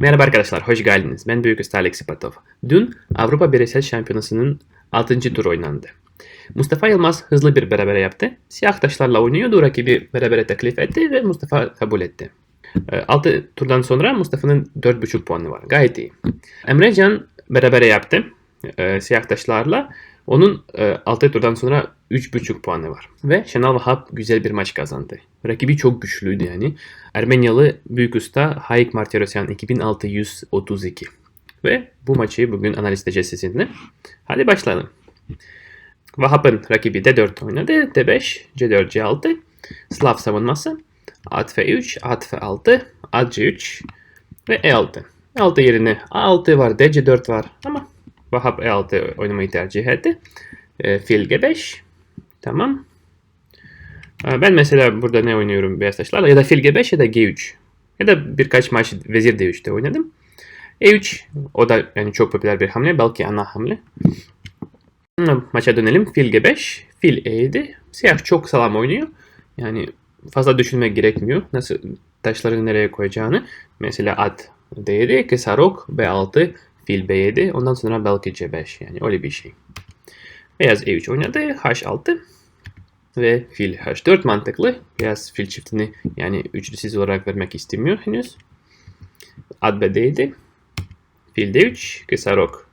Merhaba arkadaşlar, hoş geldiniz. Ben Büyük Usta Alex Ipatov. Dün Avrupa Bireysel Şampiyonası'nın 6. tur oynandı. Mustafa Yılmaz hızlı bir berabere yaptı. Siyah taşlarla oynuyordu, rakibi berabere teklif etti ve Mustafa kabul etti. 6 turdan sonra Mustafa'nın 4.5 puanı var. Gayet iyi. Emre Can berabere yaptı e, siyah taşlarla. Onun e, 6 turdan sonra 3.5 puanı var. Ve Şenol Vahap güzel bir maç kazandı. Rakibi çok güçlüydü yani. Ermenyalı büyük usta Hayek Martirosyan 2632. Ve bu maçı bugün analiz edeceğiz sizinle. Hadi başlayalım. Vahap'ın rakibi D4 oynadı. D5, C4, C6. Slav savunması. At F3, at F6, at C3 ve E6. E6 yerine A6 var, D C4 var ama Vahap E6 oynamayı tercih etti. E, fil G5. Tamam. E, ben mesela burada ne oynuyorum beyaz taşlarla? Ya da fil G5 ya da G3. Ya da birkaç maç vezir D3'te oynadım. E3 o da yani çok popüler bir hamle. Belki ana hamle. Maça dönelim. Fil G5. Fil E7. Siyah çok sağlam oynuyor. Yani fazla düşünmek gerekmiyor. Nasıl taşları nereye koyacağını. Mesela at D7, Kesarok B6, fil B7. Ondan sonra belki C5 yani öyle bir şey. Beyaz E3 oynadı. H6 ve fil H4 mantıklı. Beyaz fil çiftini yani üçlüsüz olarak vermek istemiyor henüz. At B7, fil D3, Kesarok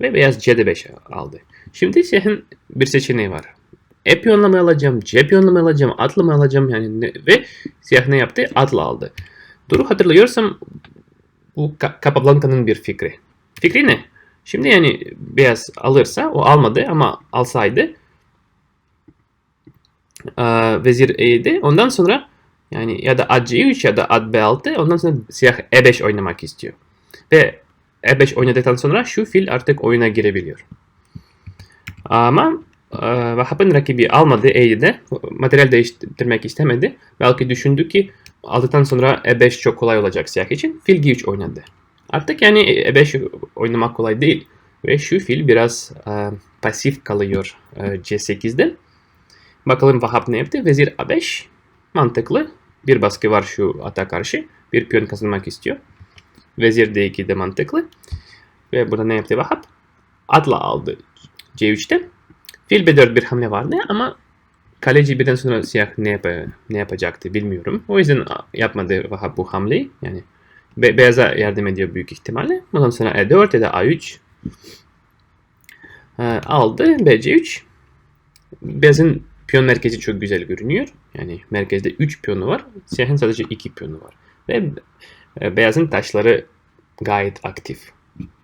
ve beyaz C5 aldı. Şimdi siyahın bir seçeneği var. E piyonla mı alacağım, C piyonla mı alacağım, atla mı alacağım yani ne, ve siyah ne yaptı? Atla aldı. Duru hatırlıyorsam bu Capablanca'nın bir fikri. Fikri ne? Şimdi yani beyaz alırsa o almadı ama alsaydı vezir E7 ondan sonra yani ya da at C3 ya da at B6 ondan sonra siyah E5 oynamak istiyor. Ve E5 oynadıktan sonra şu fil artık oyuna girebiliyor. Ama Vahap'ın rakibi almadı E7'de. Materyal değiştirmek istemedi. Belki düşündü ki aldıktan sonra E5 çok kolay olacak siyah için. Fil G3 oynadı. Artık yani E5 oynamak kolay değil. Ve şu fil biraz e, pasif kalıyor e, C8'de. Bakalım Vahap ne yaptı? Vezir A5. Mantıklı. Bir baskı var şu ata karşı. Bir piyon kazanmak istiyor. Vezir D2 de mantıklı. Ve burada ne yaptı Vahap? Atla aldı C3'te. Fil B4 bir hamle vardı ama kaleci birden sonra siyah ne, yap ne yapacaktı bilmiyorum. O yüzden yapmadı Vahap bu hamleyi. Yani Be beyaza yardım ediyor büyük ihtimalle. Ondan sonra E4 ya da A3 aldı. BC3 beyazın piyon merkezi çok güzel görünüyor. Yani merkezde 3 piyonu var. Siyahın sadece 2 piyonu var. Ve beyazın taşları gayet aktif.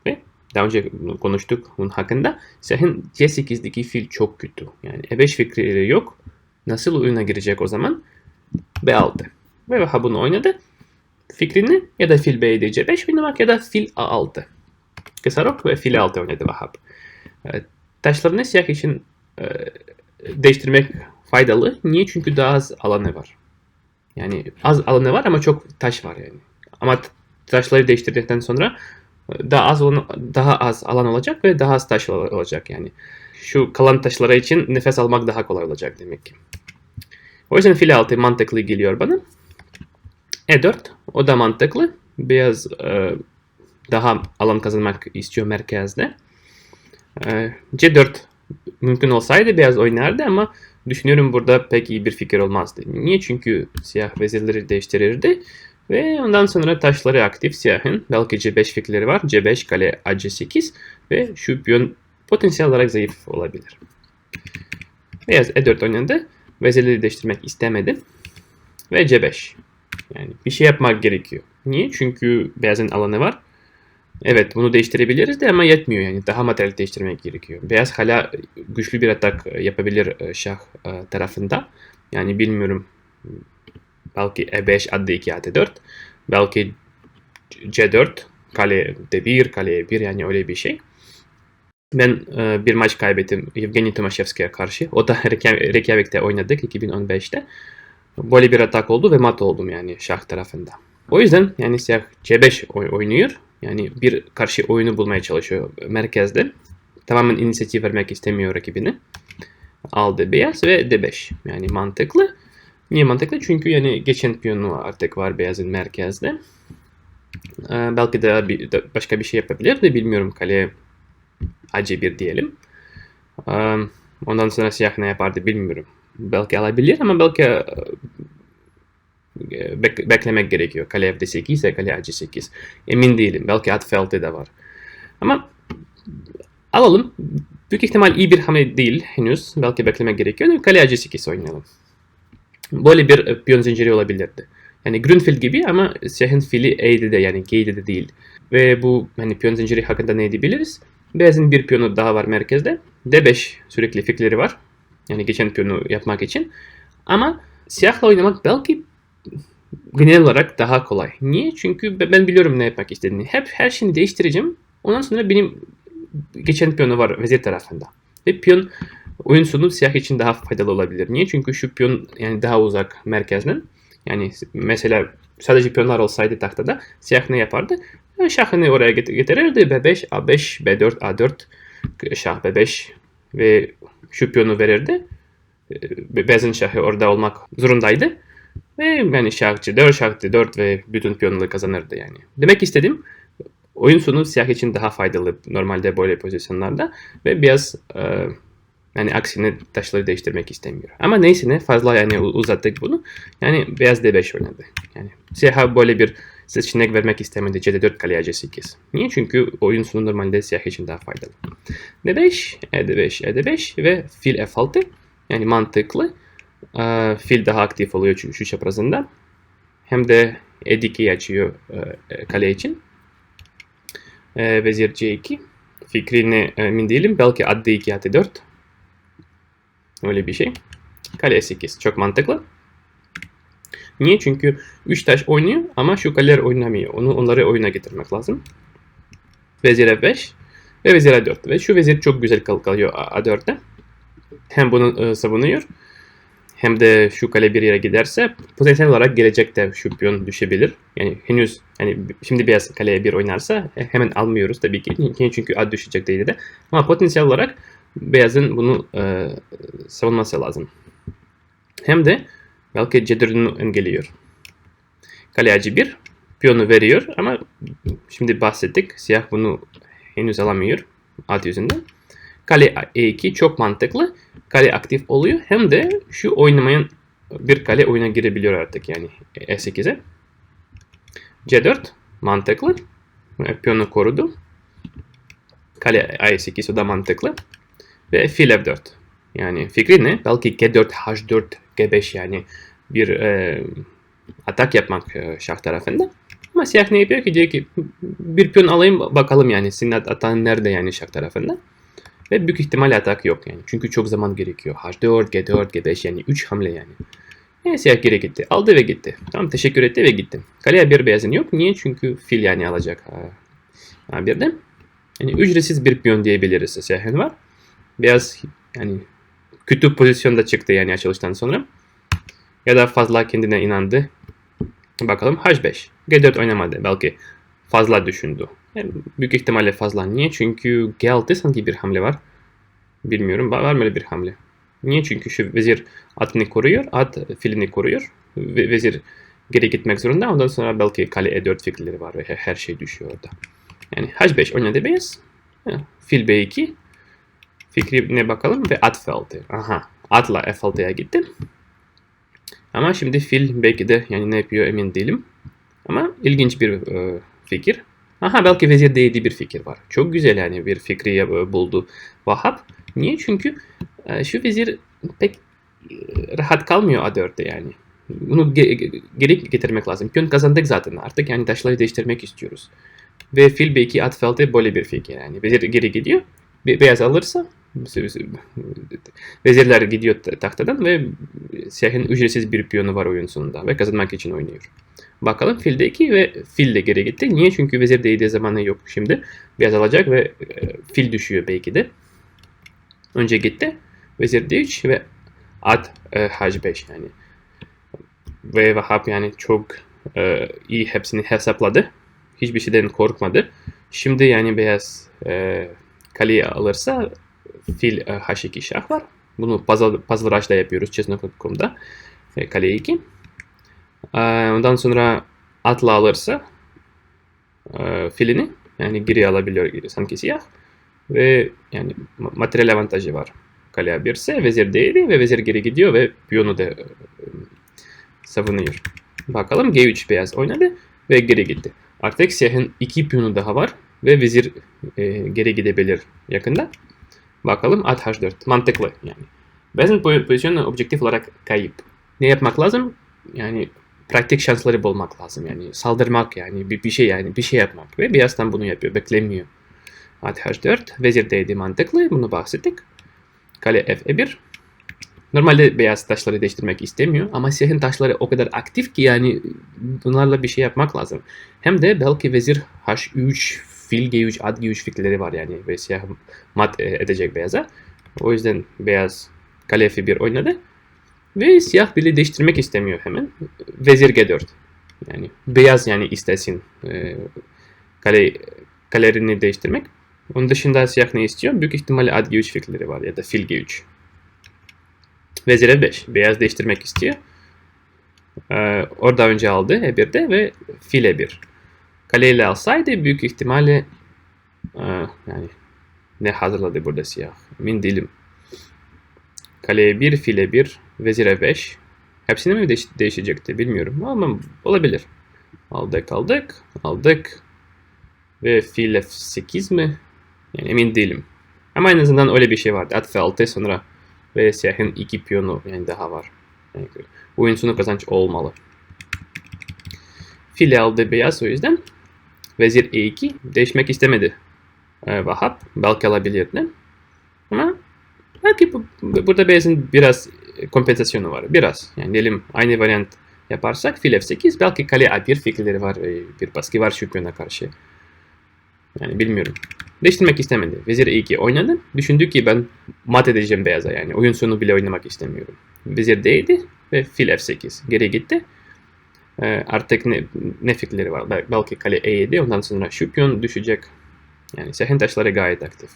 Ve daha önce konuştuk bunun hakkında. Siyahın C8'deki fil çok kötü. Yani E5 fikri yok. Nasıl oyuna girecek o zaman? B6. Ve Vaha bunu oynadı. Fikrini ya da fil B7 C5 oynamak ya da fil A6. Kesarok ve fil 6 oynadı Vahap. Taşlarını siyah için e, değiştirmek faydalı. Niye? Çünkü daha az alanı var. Yani az alanı var ama çok taş var yani. Ama taşları değiştirdikten sonra daha az daha az alan olacak ve daha az taş olacak yani. Şu kalan taşlara için nefes almak daha kolay olacak demek ki. O yüzden fil 6 mantıklı geliyor bana. E4 o da mantıklı. Beyaz e, daha alan kazanmak istiyor merkezde. E, C4 mümkün olsaydı beyaz oynardı ama düşünüyorum burada pek iyi bir fikir olmazdı. Niye? Çünkü siyah vezirleri değiştirirdi. Ve ondan sonra taşları aktif siyahın. Belki C5 fikirleri var. C5 kale AC8 ve şu piyon potansiyel olarak zayıf olabilir. Beyaz E4 oynadı. Vezirleri değiştirmek istemedi. Ve C5. Yani bir şey yapmak gerekiyor. Niye? Çünkü beyazın alanı var. Evet bunu değiştirebiliriz de ama yetmiyor yani. Daha materyal değiştirmek gerekiyor. Beyaz hala güçlü bir atak yapabilir şah tarafında. Yani bilmiyorum. Belki E5, AD2, AD4. Belki C4, kale D1, kale E1 yani öyle bir şey. Ben bir maç kaybettim Evgeny Tomashevski'ye karşı. O da Reykjavik'te oynadık 2015'te. Böyle bir atak oldu ve mat oldum yani şah tarafında. O yüzden yani siyah C5 oynuyor. Yani bir karşı oyunu bulmaya çalışıyor merkezde. Tamamen inisiyatif vermek istemiyor rakibini. Aldı beyaz ve D5. Yani mantıklı. Niye mantıklı? Çünkü yani geçen piyonu artık var beyazın merkezde. Ee, belki de bir, başka bir şey yapabilir de bilmiyorum kaleye AC1 diyelim. Ee, ondan sonra siyah ne yapardı bilmiyorum. Belki alabilir ama belki e, bek- beklemek gerekiyor. Kale F8 ise kale AC8. Emin değilim. Belki at F6 de var. Ama alalım. Büyük ihtimal iyi bir hamle değil henüz. Belki beklemek gerekiyor. Kale AC8 oynayalım. Böyle bir e, piyon zinciri olabilirdi. Yani Grünfeld gibi ama siyahın fili E'de de yani G'de de değil. Ve bu hani piyon zinciri hakkında ne edebiliriz? Beyazın bir piyonu daha var merkezde. D5 sürekli fikirleri var. Yani geçen piyonu yapmak için. Ama siyahla oynamak belki genel olarak daha kolay. Niye? Çünkü ben biliyorum ne yapmak istediğini. Hep her şeyini değiştireceğim. Ondan sonra benim geçen piyonu var vezir tarafında. Ve piyon oyun sonu siyah için daha faydalı olabilir. Niye? Çünkü şu piyon yani daha uzak merkezden. Yani mesela sadece piyonlar olsaydı tahtada siyah ne yapardı? Şahını oraya getirirdi. B5, A5, B4, A4, şah B5 ve şu piyonu verirdi. Beyazın şahı orada olmak zorundaydı. Ve yani şah C4, şah D4 ve bütün piyonları kazanırdı yani. Demek istedim oyun sonu siyah için daha faydalı normalde böyle pozisyonlarda ve beyaz e, yani aksine taşları değiştirmek istemiyor. Ama neyse ne fazla yani uzattık bunu. Yani beyaz D5 oynadı. Yani siyah böyle bir seçenek vermek istemedi C4 kale C8. Niye? Çünkü oyun sonu normalde siyah için daha faydalı. D5, E5, E5 ve fil F6. Yani mantıklı. Ee, fil daha aktif oluyor çünkü şu çaprazında. Hem de E2'yi açıyor e, kale için. E, vezir C2. Fikrini emin değilim. Belki at D2, at D4. Öyle bir şey. Kale E8. Çok mantıklı. Niye? Çünkü 3 taş oynuyor ama şu kaleler oynamıyor. Onu onları oyuna getirmek lazım. Vezir F5 ve vezir A4. Ve şu vezir çok güzel kalıyor A4'te. Hem bunu e, savunuyor hem de şu kale bir yere giderse potansiyel olarak gelecekte şu piyon düşebilir. Yani henüz yani şimdi beyaz kaleye bir oynarsa e, hemen almıyoruz tabii ki. Çünkü ad düşecek değil de. Ama potansiyel olarak beyazın bunu e, savunması lazım. Hem de belki C4'ünü engelliyor. Kale AC1 piyonu veriyor ama şimdi bahsettik. Siyah bunu henüz alamıyor at yüzünden. Kale E2 çok mantıklı. Kale aktif oluyor. Hem de şu oynamayan bir kale oyuna girebiliyor artık yani E8'e. C4 mantıklı. Piyonu korudu. Kale A8 o da mantıklı. Ve fil F4. Yani fikri ne? Belki G4, H4, G5 yani bir e, atak yapmak e, şah tarafında. Ama siyah ne yapıyor ki? Diyor ki bir piyon alayım bakalım yani senin atağın nerede yani şah tarafında. Ve büyük ihtimalle atak yok yani. Çünkü çok zaman gerekiyor. H4, G4, G5 yani 3 hamle yani. Yani siyah geri gitti. Aldı ve gitti. Tamam teşekkür etti ve gitti. Kaleye bir beyazın yok. Niye? Çünkü fil yani alacak. Ha, bir de yani ücretsiz bir piyon diyebiliriz siyahın var. Beyaz yani kötü pozisyonda çıktı yani açılıştan sonra. Ya da fazla kendine inandı. Bakalım H5. G4 oynamadı. Belki fazla düşündü. Yani büyük ihtimalle fazla. Niye? Çünkü G6 sanki bir hamle var. Bilmiyorum. Var mı öyle bir hamle? Niye? Çünkü şu vezir atını koruyor. At filini koruyor. Ve vezir geri gitmek zorunda. Ondan sonra belki kale E4 fikirleri var ve her şey düşüyor orada. Yani H5 oynadı beyaz. Fil B2. Fikri ne bakalım ve at F6. Aha. Atla F6'ya gitti. Ama şimdi fil belki de yani ne yapıyor emin değilim. Ama ilginç bir e, fikir. Aha belki vezir değdi bir fikir var. Çok güzel yani bir fikri buldu Vahap. Niye? Çünkü e, şu vezir pek e, rahat kalmıyor A4'te yani. Bunu ge geri getirmek lazım. Piyon kazandık zaten artık yani taşları değiştirmek istiyoruz. Ve fil B2 at F6 böyle bir fikir yani. Vezir geri gidiyor. Be beyaz alırsa vezirler gidiyor tahtadan ve siyahın ücretsiz bir piyonu var oyun sonunda ve kazanmak için oynuyor. Bakalım fil d2 ve fil de geri gitti. Niye? Çünkü vezir değdiği zamanı yok şimdi. Beyaz alacak ve e, fil düşüyor belki de. Önce gitti. Vezir d3 ve at e, h5 yani. Ve Vahap yani çok e, iyi hepsini hesapladı. Hiçbir şeyden korkmadı. Şimdi yani beyaz e, kaleyi alırsa fil e, h2 şah var. Bunu puzzle, puzzle rush'da yapıyoruz chess.com'da. E, kale 2. Ondan sonra atla alırsa e, filini. Yani geri alabiliyor sanki siyah. Ve yani ma- materyal avantajı var. Kale A1 ise vezir D7 ve vezir geri gidiyor ve piyonu da e, savunuyor. Bakalım G3 beyaz oynadı ve geri gitti. Artık siyahın iki piyonu daha var ve vezir e, geri gidebilir yakında. Bakalım at H4. Mantıklı yani. Po- pozisyonu objektif olarak kayıp. Ne yapmak lazım? Yani pratik şansları bulmak lazım. Yani saldırmak yani bir, bir şey yani bir şey yapmak. Ve beyazdan bunu yapıyor. Beklemiyor. At H4. Vezir D7 mantıklı. Bunu bahsettik. Kale F1. Normalde beyaz taşları değiştirmek istemiyor ama siyahın taşları o kadar aktif ki yani bunlarla bir şey yapmak lazım. Hem de belki vezir H3, fil G3, at G3 fikirleri var yani ve siyah mat e, edecek beyaza. O yüzden beyaz kale F1 oynadı. Ve siyah bile değiştirmek istemiyor hemen. Vezir G4. Yani beyaz yani istesin e, kale, kalerini değiştirmek. Onun dışında siyah ne istiyor? Büyük ihtimalle at G3 fikirleri var ya da fil G3. Vezir F5. Beyaz değiştirmek istiyor. Ee, orada önce aldı E1'de ve fil E1. Kaleyle alsaydı büyük ihtimalle e, yani ne hazırladı burada siyah? Emin değilim. Kale E1, fil E1, vezir E5. Hepsini mi değiş- değişecekti bilmiyorum ama olabilir. Aldık aldık aldık. Ve fil F8 mi? Yani emin değilim. Ama en azından öyle bir şey vardı. At F6 sonra ve siyahın iki piyonu yani daha var. Yani oyun sonu kazanç olmalı. Fil aldı beyaz o yüzden. Vezir E2 değişmek istemedi. Ee, Vahap belki alabilirdi. Ama belki bu, burada beyazın biraz kompensasyonu var. Biraz. Yani diyelim aynı variant yaparsak fil F8 belki kale A1 fikirleri var. e, Bir baskı var şu piyona karşı. Yani bilmiyorum. Değiştirmek istemedi. Vezir E2 oynadı. Düşündü ki ben mat edeceğim beyaza yani. Oyun sonu bile oynamak istemiyorum. Vezir D7 ve fil F8. Geri gitti. Ee, artık ne, ne fikirleri var? Bel- Belki kale E7 ondan sonra şu piyon düşecek. Yani siyahın taşları gayet aktif.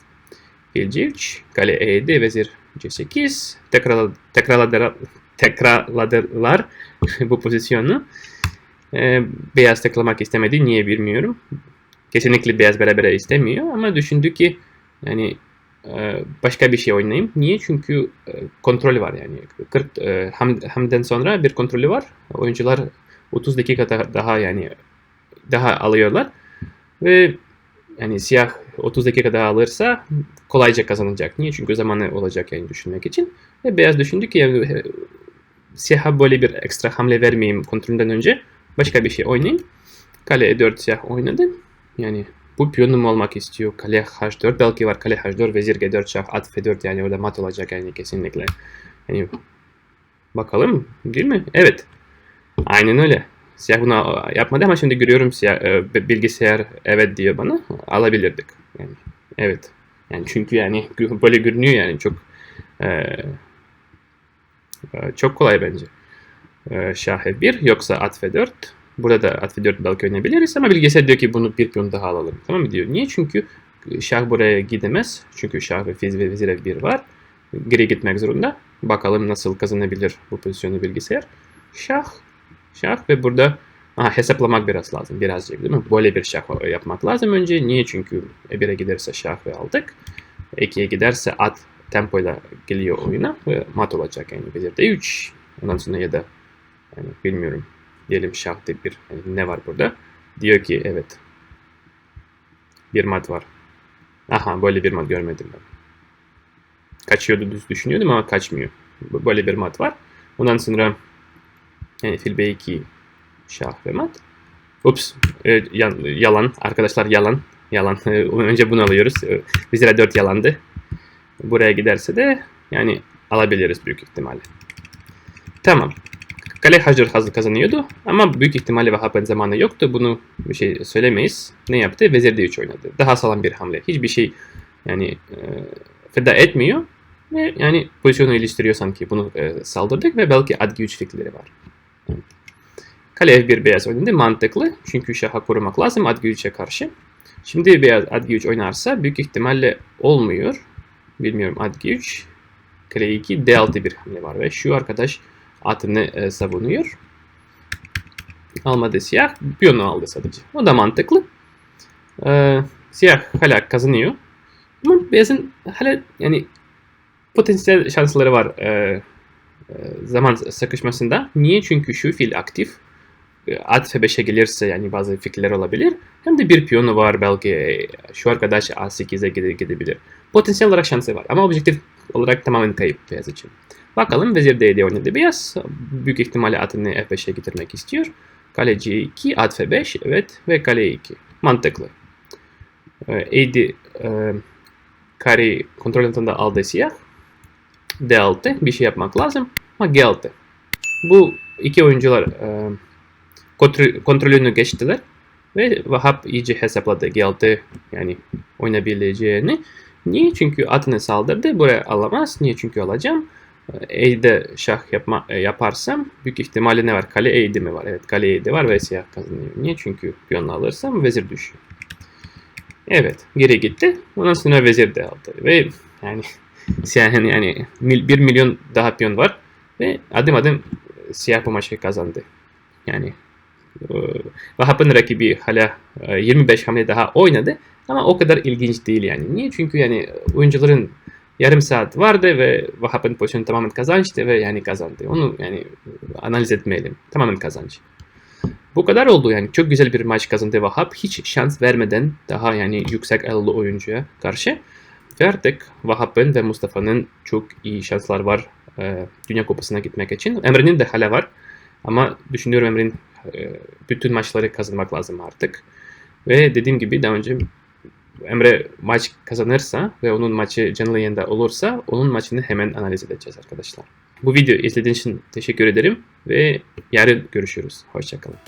Fil C3, kale E7, vezir C8. Tekrar, tekrarladılar, tekrarladılar bu pozisyonu. Ee, beyaz tıklamak istemedi. Niye bilmiyorum. Kesinlikle beyaz beraber istemiyor ama düşündü ki yani e, başka bir şey oynayayım. Niye? Çünkü e, kontrolü var yani. 40 e, ham, hamden sonra bir kontrolü var. Oyuncular 30 dakika daha, yani daha alıyorlar ve yani siyah 30 dakika daha alırsa kolayca kazanacak. Niye? Çünkü zamanı olacak yani düşünmek için. Ve beyaz düşündü ki yani, siyaha böyle bir ekstra hamle vermeyeyim kontrolünden önce başka bir şey oynayayım. Kale E4 siyah oynadı. Yani bu piyonum olmak istiyor. Kale H4 belki var. Kale H4, vezir G4, şah, at F4 yani orada mat olacak yani kesinlikle. Yani bakalım değil mi? Evet. Aynen öyle. Siyah bunu yapmadı ama şimdi görüyorum siyah, e, bilgisayar evet diyor bana. Alabilirdik. Yani evet. Yani çünkü yani böyle görünüyor yani çok e, e, çok kolay bence. E, şah F1 yoksa at F4 Burada da at F4 belki oynayabiliriz ama bilgisayar diyor ki bunu bir piyon daha alalım. Tamam mı diyor. Niye? Çünkü şah buraya gidemez. Çünkü şah ve fiz ve vezir F1 var. Geri gitmek zorunda. Bakalım nasıl kazanabilir bu pozisyonu bilgisayar. Şah, şah ve burada aha, hesaplamak biraz lazım. Birazcık değil mi? Böyle bir şah yapmak lazım önce. Niye? Çünkü E1'e giderse şah ve aldık. E2'ye giderse at tempoyla geliyor oyuna ve mat olacak yani vezir D3. Ondan sonra ya da yani bilmiyorum diyelim şah D1 yani ne var burada? Diyor ki evet bir mat var. Aha böyle bir mat görmedim ben. Kaçıyordu düz düşünüyordum ama kaçmıyor. Böyle bir mat var. Ondan sonra yani fil B2 şah ve mat. Ups e, yalan arkadaşlar yalan. Yalan. Önce bunu alıyoruz. Vezir 4 yalandı. Buraya giderse de yani alabiliriz büyük ihtimalle. Tamam. Kale Hacer hazır kazanıyordu ama büyük ihtimalle Vahap'ın zamanı yoktu. Bunu bir şey söylemeyiz. Ne yaptı? Vezir D3 oynadı. Daha sağlam bir hamle. Hiçbir şey yani e, feda etmiyor. Ve yani pozisyonu iliştiriyor sanki. Bunu e, saldırdık ve belki ad G3 fikirleri var. Kale F1 beyaz oynadı. Mantıklı. Çünkü şaha korumak lazım ad G3'e karşı. Şimdi beyaz ad G3 oynarsa büyük ihtimalle olmuyor. Bilmiyorum ad G3. Kale 2 D6 bir hamle var ve şu arkadaş atını e, savunuyor. Almadı siyah. Piyonu aldı sadece. O da mantıklı. Ee, siyah hala kazanıyor. Ama beyazın hala yani potansiyel şansları var e, e, zaman sıkışmasında. Niye? Çünkü şu fil aktif. E, At F5'e gelirse yani bazı fikirler olabilir. Hem de bir piyonu var belki şu arkadaş A8'e gide- gidebilir. Potansiyel olarak şansı var ama objektif olarak tamamen kayıp beyaz için. Bakalım vezir D7 oynadı beyaz. Büyük ihtimalle atını F5'e getirmek istiyor. Kale C2, at F5 evet ve kale E2. Mantıklı. E, E7 e, kareyi kontrol altında aldı siyah. D6 bir şey yapmak lazım ama G6. Bu iki oyuncular e, kontrolünü geçtiler ve Vahap iyice hesapladı G6 yani oynayabileceğini. Niye? Çünkü atını saldırdı. Buraya alamaz. Niye? Çünkü alacağım. E'de şah yapma, e, yaparsam büyük ihtimalle ne var? Kale E'de mi var? Evet kale E'de var ve siyah kazanıyor. Niye? Çünkü piyonu alırsam vezir düşüyor. Evet geri gitti. Ondan sonra vezir de aldı. Ve yani siyahın yani mil, 1 milyon daha piyon var. Ve adım adım siyah bu maçı kazandı. Yani Vahap'ın rakibi hala e, 25 hamle daha oynadı. Ama o kadar ilginç değil yani. Niye? Çünkü yani oyuncuların yarım saat vardı ve Vahap'ın pozisyonu tamamen kazançtı ve yani kazandı. Onu yani analiz etmeyelim. Tamamen kazanç. Bu kadar oldu yani. Çok güzel bir maç kazandı Vahap. Hiç şans vermeden daha yani yüksek elli oyuncuya karşı. Ve artık Vahap'ın ve Mustafa'nın çok iyi şanslar var e, Dünya Kupası'na gitmek için. Emre'nin de hala var. Ama düşünüyorum Emre'nin e, bütün maçları kazanmak lazım artık. Ve dediğim gibi daha önce Emre maç kazanırsa ve onun maçı canlı yayında olursa onun maçını hemen analiz edeceğiz arkadaşlar. Bu videoyu izlediğiniz için teşekkür ederim ve yarın görüşürüz. Hoşçakalın.